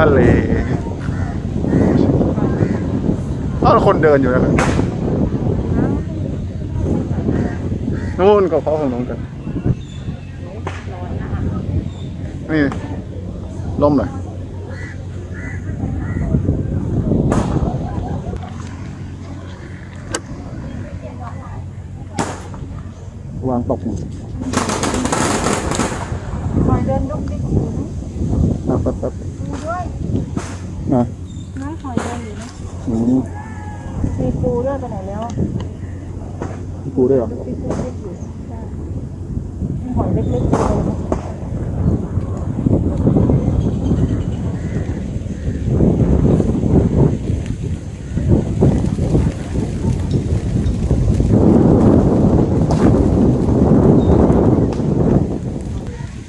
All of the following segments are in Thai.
ทะเลเอ้าแล้วคนเดินอยู่นั่นแหละนู่นก็เขาของน้องกันนี่ล่มหน่อยวางตกหมดคอยเดินดุกดิกอยู่นะแป๊บแป๊บดูด้วย นะน้าคอยเดินอยู่นะอืมมีปูด้วยไปไหนแล้วพี่ปูด้วยเหรอดุกดิกดุกดิกอยู่ใช่หอยเล็กๆเลยนะ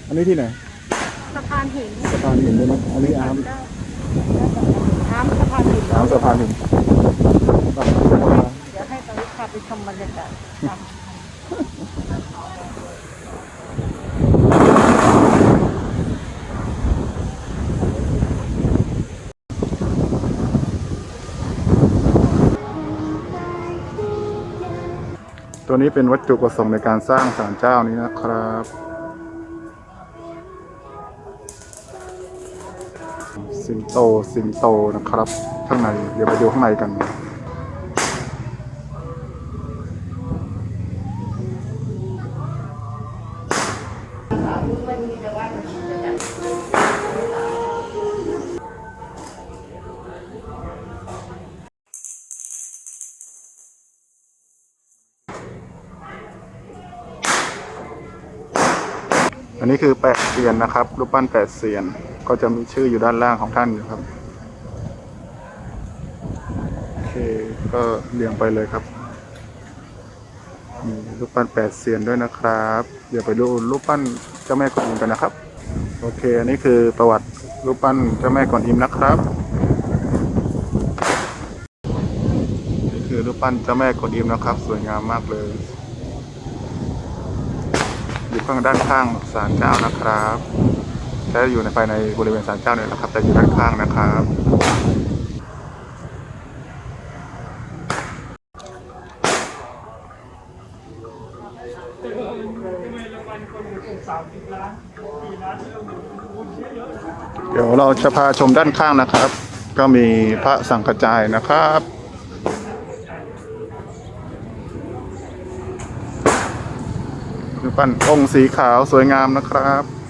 อันนี้ที่ไหน สะพานหินสะพานหินด้วยไหมอันนี้อาร์มได้น้ำสะพานหินอาร์มสะพานหินไปเดี๋ยวให้ตอนนี้พาไปชมบรรยากาศค่ะตัวนี้เป็นวัตถุประสงค์ในการสร้างศาลเจ้านี้นะครับ สิงโตสิงโตนะครับ ข้างในเดี๋ยวไปดูข้างในกัน อันนี้คือแปดเซียนนะครับ รูปปั้นแปดเซียน ก็จะมีชื่ออยู่ด้านล่างของท่านอยู่ครับโอเคก็เรียงไปเลยครับมีรูปปั้นแปดเซียนด้วยนะครับเดี๋ยวไปดูรูปปั้นเจ้าแม่กวนอิมกันนะครับ โอเค อันนี้คือประวัติรูปปั้นเจ้าแม่กวนอิมนะครับนี่คือรูปปั้นเจ้าแม่กวนอิมนะครับ สวยงามมากเลยอยู่ข้างด้านข้างศาลเจ้านะครับ และอยู่ในภายในบริเวณศาลเจ้าเนี่ยแหละครับ แต่อยู่ด้านข้างนะครับเดี๋ยวเราจะพาชมด้านข้างนะครับ ก็มีพระสังฆจายนะครับรูปปั้นองค์สีขาวสวยงามนะครับ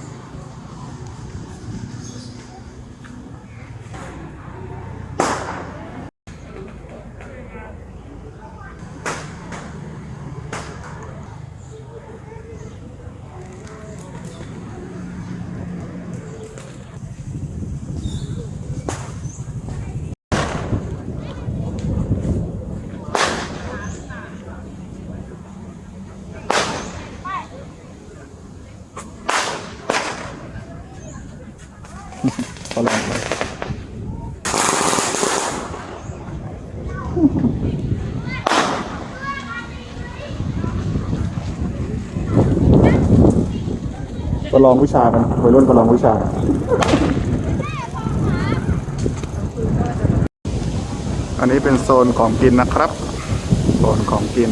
ก็ลองไปประลองวิชากันวัยรุ่นประลองวิชาอันนี้เป็นโซนของกินนะครับ โซนของกิน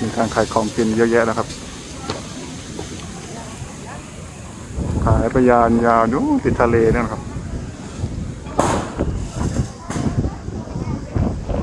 มีการขายของกินเยอะแยะนะครับ ขายไปยานยาวนู้นติดทะเลเนี่ยนะครับ